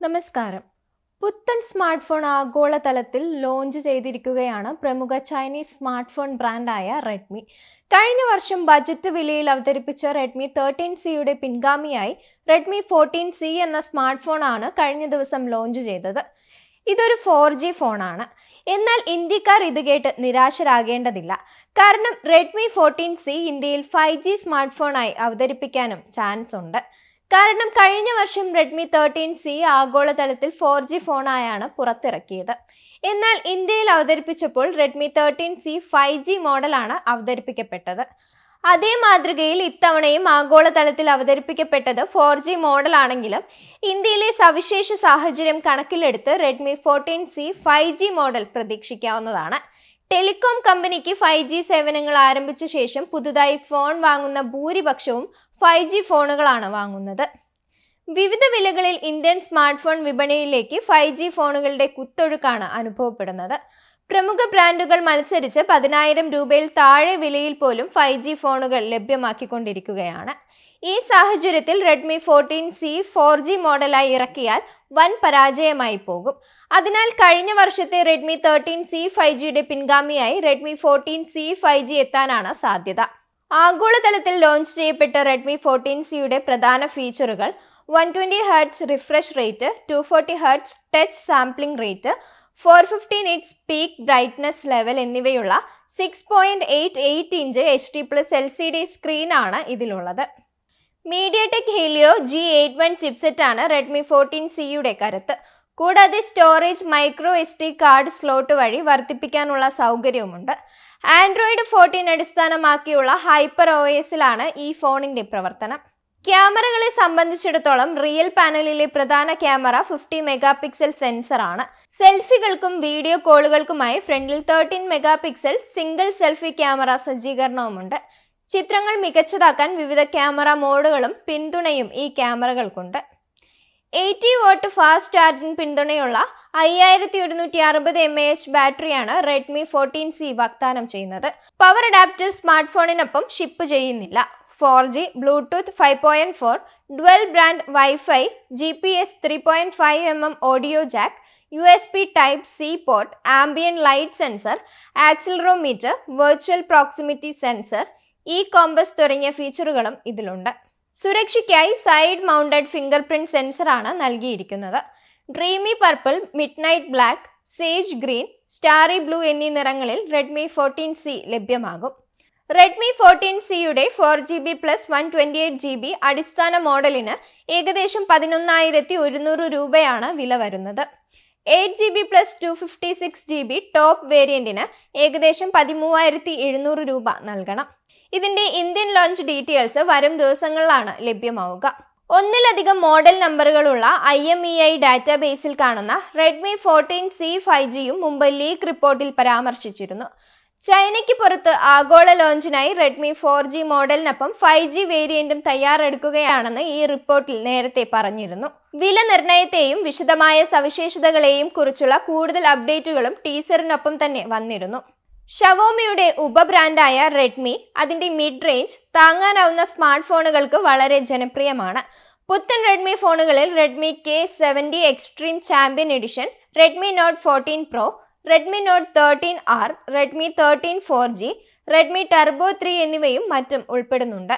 നമസ്കാരം. പുത്തൻ smart phone ആഗോളതലത്തിൽ ലോഞ്ച് ചെയ്തിരിക്കുകയാണ് പ്രമുഖ ചൈനീസ് സ്മാർട്ട് ഫോൺ ബ്രാൻഡായ റെഡ്മി. കഴിഞ്ഞ വർഷം ബജറ്റ് വിലയിൽ അവതരിപ്പിച്ച റെഡ്മി തേർട്ടീൻ സിയുടെ പിൻഗാമിയായി റെഡ്മി ഫോർട്ടീൻ സി എന്ന സ്മാർട്ട് ഫോണാണ് കഴിഞ്ഞ ദിവസം ലോഞ്ച് ചെയ്തത്. ഇതൊരു ഫോർ ജി ഫോണാണ് എന്നാൽ ഇന്ത്യക്കാർ ഇത് കേട്ട് നിരാശരാകേണ്ടതില്ല. കാരണം റെഡ്മി ഫോർട്ടീൻ സി ഇന്ത്യയിൽ ഫൈവ് ജി സ്മാർട്ട് ഫോണായി അവതരിപ്പിക്കാനും ചാൻസ് ഉണ്ട്. കാരണം കഴിഞ്ഞ വർഷം റെഡ്മി തേർട്ടീൻ സി ആഗോളതലത്തിൽ ഫോർ ജി ഫോണായാണ് പുറത്തിറക്കിയത്. എന്നാൽ ഇന്ത്യയിൽ അവതരിപ്പിച്ചപ്പോൾ Redmi thirteen C five G മോഡലാണ് അവതരിപ്പിക്കപ്പെട്ടത്. അതേ മാതൃകയിൽ ഇത്തവണയും ആഗോളതലത്തിൽ അവതരിപ്പിക്കപ്പെട്ടത് ഫോർ ജി മോഡലാണെങ്കിലും ഇന്ത്യയിലെ സവിശേഷ സാഹചര്യം കണക്കിലെടുത്ത് Redmi fourteen C five G model പ്രതീക്ഷിക്കാവുന്നതാണ്. ടെലികോം കമ്പനിക്ക് ഫൈവ് ജി സേവനങ്ങൾ ആരംഭിച്ച ശേഷം പുതുതായി ഫോൺ വാങ്ങുന്ന ഭൂരിപക്ഷവും ഫൈവ് ജി ഫോണുകളാണ് വാങ്ങുന്നത്. വിവിധ വിലകളിൽ ഇന്ത്യൻ സ്മാർട്ട് ഫോൺ വിപണിയിലേക്ക് ഫൈവ് ജി ഫോണുകളുടെ കുത്തൊഴുക്കാണ് അനുഭവപ്പെടുന്നത്. പ്രമുഖ ബ്രാൻഡുകൾ മത്സരിച്ച് പതിനായിരം രൂപയിൽ താഴെ വിലയിൽ പോലും ഫൈവ് ജി ഫോണുകൾ ലഭ്യമാക്കിക്കൊണ്ടിരിക്കുകയാണ്. ഈ സാഹചര്യത്തിൽ Redmi fourteen C four G മോഡലായി ഇറക്കിയാൽ വൻ പരാജയമായി പോകും. അതിനാൽ കഴിഞ്ഞ വർഷത്തെ റെഡ്മി തേർട്ടീൻ സി ഫൈവ് ജിയുടെ പിൻഗാമിയായി Redmi fourteen C five G എത്താനാണ് സാധ്യത. ആഗോളതലത്തിൽ ലോഞ്ച് ചെയ്യപ്പെട്ട റെഡ്മി ഫോർട്ടീൻ സിയുടെ പ്രധാന ഫീച്ചറുകൾ one twenty hertz refresh rate two forty hertz touch sampling rate four fifteen nits peak brightness level എന്നിവയുള്ള six point eight eight inch H D plus L C D സ്ക്രീനാണ് ഇതിലുള്ളത്. MediaTek Helio G eight one ചിപ്സെറ്റാണ് Redmi fourteen സിയുടെ കരുത്ത്. കൂടാതെ storage micro S D card slot വഴി വർദ്ധിപ്പിക്കാനുള്ള സൗകര്യവുമുണ്ട്. Android fourteen അടിസ്ഥാനമാക്കിയുള്ള hyper O എസിലാണ് ഈ ഫോണിന്റെ പ്രവർത്തനം. ക്യാമറകളെ സംബന്ധിച്ചിടത്തോളം റിയൽ പാനലിലെ പ്രധാന ക്യാമറ ഫിഫ്റ്റി മെഗാ പിക്സൽ സെൻസറാണ് സെൽഫികൾക്കും വീഡിയോ കോളുകൾക്കുമായി ഫ്രണ്ടിൽ thirteen mega pixel single selfie camera സജ്ജീകരണവുമുണ്ട്. ചിത്രങ്ങൾ മികച്ചതാക്കാൻ വിവിധ ക്യാമറ മോഡുകളും പിന്തുണയും ഈ ക്യാമറകൾക്കുണ്ട്. എയ്റ്റി വാട്ട് ഫാസ്റ്റ് ചാർജിംഗ് പിന്തുണയുള്ള അയ്യായിരത്തി ഒരുന്നൂറ്റി അറുപത് എം എ എച്ച് ബാറ്ററിയാണ് റെഡ്മി ഫോർട്ടീൻ സി വാഗ്ദാനം ചെയ്യുന്നത്. പവർ അഡാപ്റ്റർ സ്മാർട്ട് ഫോണിനൊപ്പം ഷിപ്പ് ചെയ്യുന്നില്ല. Four G bluetooth five point four dual brand wifi G P S three point five M M audio jack U S B type C port ambient light sensor accelerometer virtual proximity sensor E compass തുടങ്ങിയ ഫീച്ചറുകളും ഇതിലുണ്ട്. സുരക്ഷയ്ക്കായി side mounted finger print സെൻസറാണ് നൽകിയിരിക്കുന്നത്. Dreamy purple midnight black sage green starry blue എന്നീ നിറങ്ങളിൽ Redmi fourteen C ലഭ്യമാകും. Redmi fourteen സിയുടെ four G B plus one twenty eight G B അടിസ്ഥാന മോഡലിന് ഏകദേശം പതിനൊന്നായിരത്തി ഒരുന്നൂറ് രൂപയാണ് വില വരുന്നത്. Eight G B plus two fifty six G B top വേരിയന്റിന് ഏകദേശം പതിമൂവായിരത്തി എഴുന്നൂറ് രൂപ നൽകണം. ഇതിന്റെ ഇന്ത്യൻ ലോഞ്ച് ഡീറ്റെയിൽസ് വരും ദിവസങ്ങളിലാണ് ലഭ്യമാവുക. ഒന്നിലധികം മോഡൽ നമ്പറുകളുള്ള ഐ എം ഇ ഐ ഡാറ്റാബേസിൽ കാണുന്ന റെഡ്മി ഫോർട്ടീൻ സി ഫൈവ് ജിയും മുമ്പ് ലീക്ക് റിപ്പോർട്ടിൽ പരാമർശിച്ചിരുന്നു. ചൈനയ്ക്ക് പുറത്ത് ആഗോള ലോഞ്ചിനായി റെഡ്മി ഫോർ ജി മോഡലിനൊപ്പം ഫൈവ് ജി വേരിയന്റും തയ്യാറെടുക്കുകയാണെന്ന് ഈ റിപ്പോർട്ടിൽ നേരത്തെ പറഞ്ഞിരുന്നു. വില നിർണയത്തെയും വിശദമായ സവിശേഷതകളെയും കുറിച്ചുള്ള കൂടുതൽ അപ്ഡേറ്റുകളും ടീസറിനൊപ്പം തന്നെ വന്നിരുന്നു. ഷവോമിയുടെ ഉപബ്രാൻഡായ റെഡ്മി അതിന്റെ മിഡ് റേഞ്ച് താങ്ങാനാവുന്ന സ്മാർട്ട് ഫോണുകൾക്ക് വളരെ ജനപ്രിയമാണ്. പുത്തൻ റെഡ്മി ഫോണുകളിൽ Redmi K seventy extreme champion edition Redmi note fourteen pro Redmi note thirteen R Redmi thirteen four G Redmi turbo three എന്നിവയും മറ്റും ഉൾപ്പെടുന്നുണ്ട്.